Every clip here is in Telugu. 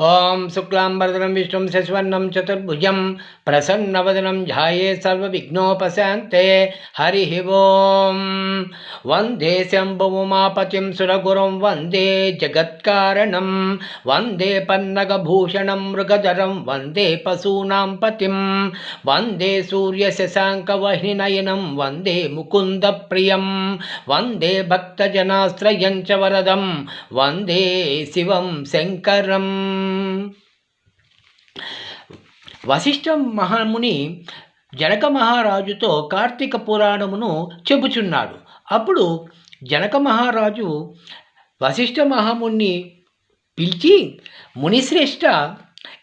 ఓం శుక్లాంబరదనం విష్ణు శశివర్ణం చతుర్భుజం ప్రసన్నవదనం ధ్యాయే సర్వవిఘ్నోపశాంతే. హరి ఓం. వందే శంభుమాపతిం సురగురం వందే జగత్కారణం. వందే పన్నగభూషణం మృగధరం వందే పశూనాం పతిం. వందే సూర్యశశాంకవహినయనం వందే ముకుంద ప్రియం వందే భక్తజనాశ్రయం చ వరదం వందే శివం శంకరం. వశిష్ఠ మహాముని జనక మహారాజుతో కార్తీక పురాణమును చెబుచున్నాడు. అప్పుడు జనక మహారాజు వశిష్ఠ మహాముని పిలిచి మునిశ్రేష్ఠ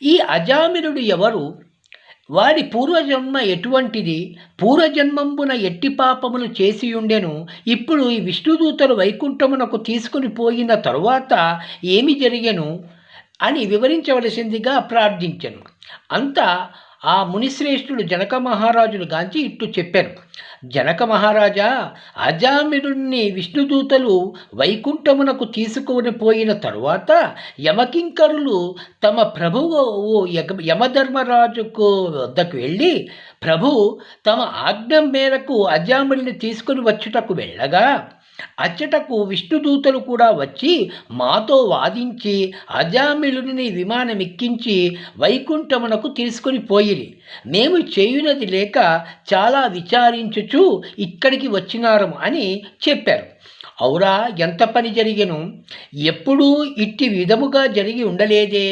ఈ అజామినుడు ఎవరు? వారి పూర్వజన్మ ఎటువంటిది? పూర్వజన్మంబున ఎట్టి పాపములు చేసి ఉండెను ఇప్పుడు ఈ విష్ణుదూతలు వైకుంఠమునకు తీసుకుని పోయిన తరువాత ఏమి జరిగెను? అని వివరించవలసిందిగా ప్రార్థించను. అంతా ఆ మునిశ్రేష్ఠుడు జనక మహారాజును గాంచి ఇట్టు చెప్పారు. జనక మహారాజా అజామిరుణ్ణి విష్ణుదూతలు వైకుంఠమునకు తీసుకొని పోయిన తరువాత యమకింకరులు తమ ప్రభువు యమధర్మరాజుకు వద్దకు వెళ్ళి ప్రభు తమ ఆజ్ఞ మేరకు అజామిరుని తీసుకుని వచ్చుటకు వెళ్ళగా అచ్చటకు విష్ణుదూతలు కూడా వచ్చి మాతో వాదించి అజామిలుని విమానమెక్కించి వైకుంఠమునకు తీసుకుని పోయిరి. మేము చేయునది లేక చాలా విచారించుచు ఇక్కడికి వచ్చినారము అని చెప్పారు. అవురా ఎంత పని జరిగెను? ఎప్పుడూ ఇట్టి విధముగా జరిగి ఉండలేదే.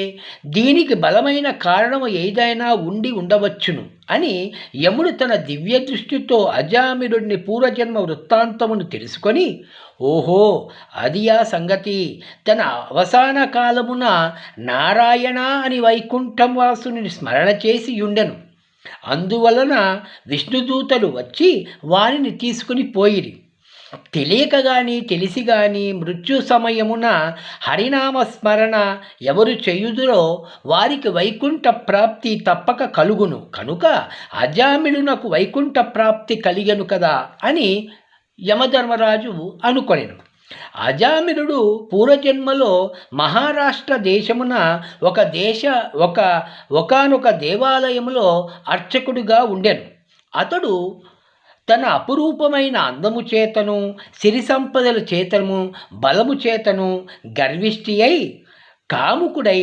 దీనికి బలమైన కారణము ఏదైనా ఉండి ఉండవచ్చును అని యముడు తన దివ్య దృష్టితో అజామిరుడిని పూర్వజన్మ వృత్తాంతమును తెలుసుకొని ఓహో అది ఆ సంగతి. తన అవసాన కాలమున నారాయణ అని వైకుంఠం వాసుని స్మరణ చేసి ఉండెను అందువలన విష్ణుదూతలు వచ్చి వారిని తీసుకుని పోయిరి. తెలియక గాని తెలిసి గాని మృత్యు సమయమున హరినామ స్మరణ ఎవరు చేయుదురో వారికి వైకుంఠ ప్రాప్తి తప్పక కలుగును. కనుక అజామిళునకు వైకుంఠ ప్రాప్తి కలిగను కదా అని యమధర్మరాజు అనుకొనెను. అజామిరుడు పూర్వజన్మలో మహారాష్ట్ర దేశమున ఒక దేశ ఒక ఒకానొక దేవాలయములో అర్చకుడిగా ఉండెను. అతడు తన అపురూపమైన అందము చేతను సిరి సంపదల చేతను బలము చేతను గర్విష్టి అయి కాముకుడై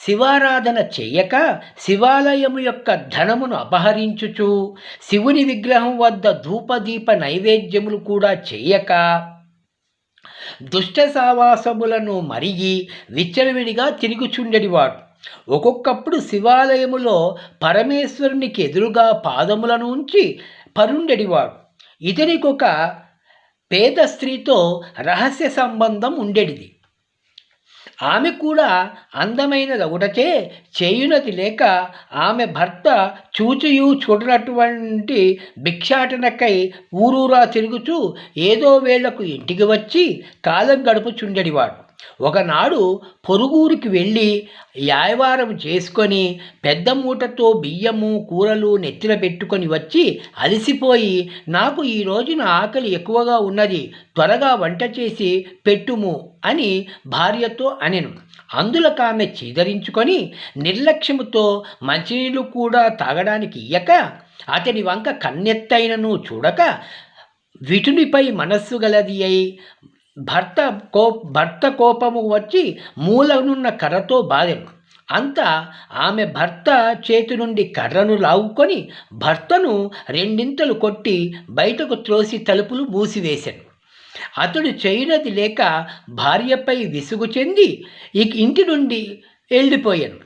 శివారాధన చెయ్యక శివాలయము యొక్క ధనమును అపహరించుచు శివుని విగ్రహం వద్ద ధూపదీప నైవేద్యములు కూడా చెయ్యక దుష్ట సావాసములను మరిగి విచ్చలవిడిగా తిరుగుచుండెడివాడు. ఒక్కొక్కప్పుడు శివాలయములో పరమేశ్వరునికి ఎదురుగా పాదములను ఉంచి పరుండెడివాడు. ఇతనికొక పేద స్త్రీతో రహస్య సంబంధం ఉండేటిది ఆమె కూడా అందమైనది ఒకటచే చేయునది లేక ఆమె భర్త చూచియు చూడనటువంటి భిక్షాటనకై ఊరూరా తిరుగుచూ ఏదో వేళకు ఇంటికి వచ్చి కాలం గడుపుచుండెడివాడు. ఒకనాడు పొరుగురికి వెళ్ళి యాయవారం చేసుకొని పెద్ద మూటతో బియ్యము కూరలు నెత్తిన పెట్టుకొని వచ్చి అలసిపోయి నాకు ఈ రోజున ఆకలి ఎక్కువగా ఉన్నది త్వరగా వంట చేసి పెట్టుము అని భార్యతో అనెను. అందులకు ఆమె చీదరించుకొని నిర్లక్ష్యముతో మంచినీళ్ళు కూడా తాగడానికి ఇయ్యక అతని వంక కన్నెత్తైనను చూడక విటునిపై మనస్సు గలది అయి భర్త కో భర్త కోపము వచ్చి మూలనున్న కర్రతో బాధెను అంతా ఆమె భర్త చేతి నుండి కర్రను లావుకొని భర్తను రెండింతలు కొట్టి బయటకు త్రోసి తలుపులు మూసివేశాను. అతడు చేయనది లేక భార్యపై విసుగు చెంది ఇక ఇంటి నుండి వెళ్ళిపోయాను.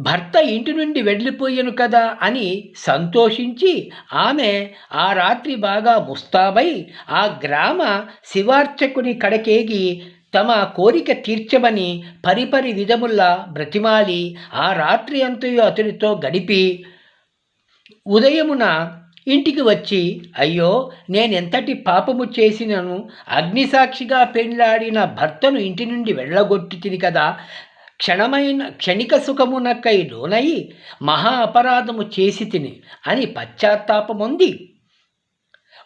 భర్త ఇంటి నుండి వెళ్ళిపోయాను కదా అని సంతోషించి ఆమె ఆ రాత్రి బాగా ముస్తాబై ఆ గ్రామ శివార్చకుని కడకేగి తమ కోరిక తీర్చమని పరిపరి విధముల్లా బ్రతిమాలి ఆ రాత్రి అంతయు అతనితో గడిపి ఉదయమున ఇంటికి వచ్చి అయ్యో నేనెంతటి పాపము చేసినను? అగ్నిసాక్షిగా పెళ్ళాడిన భర్తను ఇంటి నుండి వెళ్ళగొట్టి తిని కదా. క్షణమైన క్షణిక సుఖమునకై లోనై మహా అపరాధము చేసి తిని అని పశ్చాత్తాపముంది.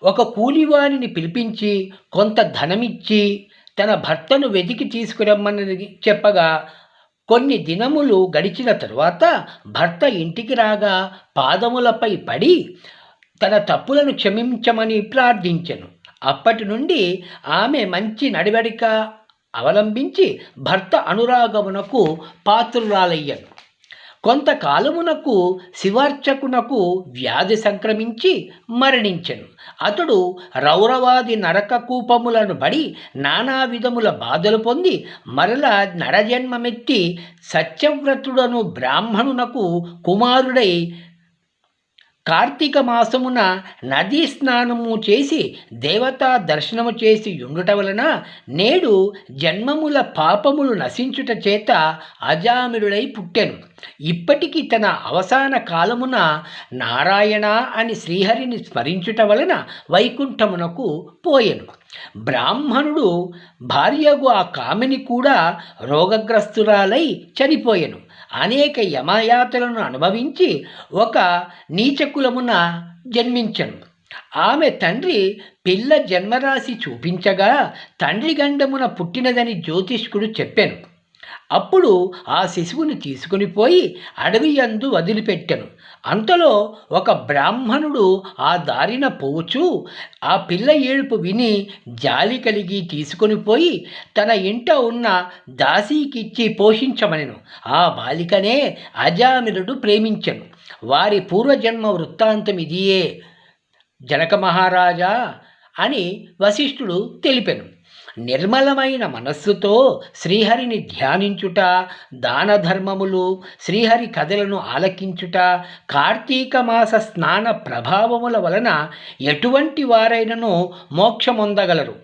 ఒక కూలివాణిని పిలిపించి కొంత ధనమిచ్చి తన భర్తను వెతికి తీసుకురమ్మని చెప్పగా కొన్ని దినములు గడిచిన తరువాత భర్త ఇంటికి రాగా పాదములపై పడి తన తప్పులను క్షమించమని ప్రార్థించెను. అప్పటి నుండి ఆమె మంచి నడివడిక అవలంబించి భర్త అనురాగమునకు పాత్రురాలయ్యను. కొంతకాలమునకు శివార్చకునకు వ్యాధి సంక్రమించి మరణించెను. అతడు రౌరవాది నరక కూపములను బడి నానా విధముల బాధలు పొంది మరల నరజన్మమెత్తి సత్యవ్రతుడను బ్రాహ్మణునకు కుమారుడై కార్తీక మాసమున నదీ స్నానము చేసి దేవతా దర్శనము చేసి ఉండుట వలన నేడు జన్మముల పాపములు నశించుట చేత అజామిరుడై పుట్టెను. ఇప్పటికి తన అవసాన కాలమున నారాయణ అని శ్రీహరిని స్మరించుట వలన వైకుంఠమునకు పోయెను. బ్రాహ్మణుడు భార్యకు ఆ కామిని కూడా రోగగ్రస్తురాలై చనిపోయెను. అనేక యమయాతలను అనుభవించి ఒక నీచకులమున జన్మించను. ఆమె తండ్రి పిల్ల జన్మరాశి చూపించగా తండ్రి గండమున పుట్టినదని జ్యోతిష్కుడు చెప్పాను. అప్పుడు ఆ శిశువుని తీసుకుని పోయి అడవి యందు వదిలిపెట్టెను. అంతలో ఒక బ్రాహ్మణుడు ఆ దారిన పోవచ్చు. ఆ పిల్ల ఏడుపు విని జాలి కలిగి తీసుకొని పోయి తన ఇంట ఉన్న దాసీకిచ్చి పోషించమనెను. ఆ బాలికనే అజామిరుడు ప్రేమించెను. వారి పూర్వజన్మ వృత్తాంతం ఇదియే. జనక మహారాజా అని వశిష్ఠుడు తెలిపెను. నిర్మలమైన మనస్సుతో శ్రీహరిని ధ్యానించుట దాన ధర్మములు శ్రీహరి కథలను ఆలకించుట కార్తీక మాస స్నాన ప్రభావముల వలన ఎటువంటి వారైనను మోక్షమొందగలరు.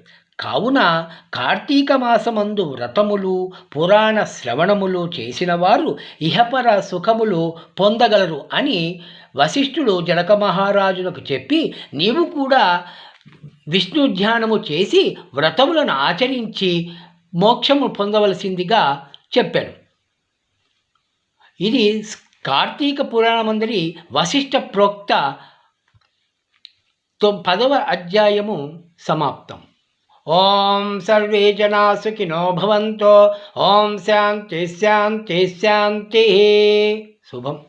కావున కార్తీక మాసమందు వ్రతములు పురాణ శ్రవణములు చేసిన వారు ఇహపర సుఖములు పొందగలరు అని వశిష్ఠుడు జనక మహారాజులకు చెప్పి నీవు కూడా విష్ణు ధ్యానము చేసి వ్రతములను ఆచరించి మోక్షము పొందవలసిందిగా చెప్పాను. ఇది కార్తీక పురాణమందరి వశిష్ట ప్రోక్త తొ- పదవ అధ్యాయము సమాప్తం. ఓం సర్వే జనా సుఖినో భవంతో. ఓం శాంతి శాంతి శాంతి. శుభం.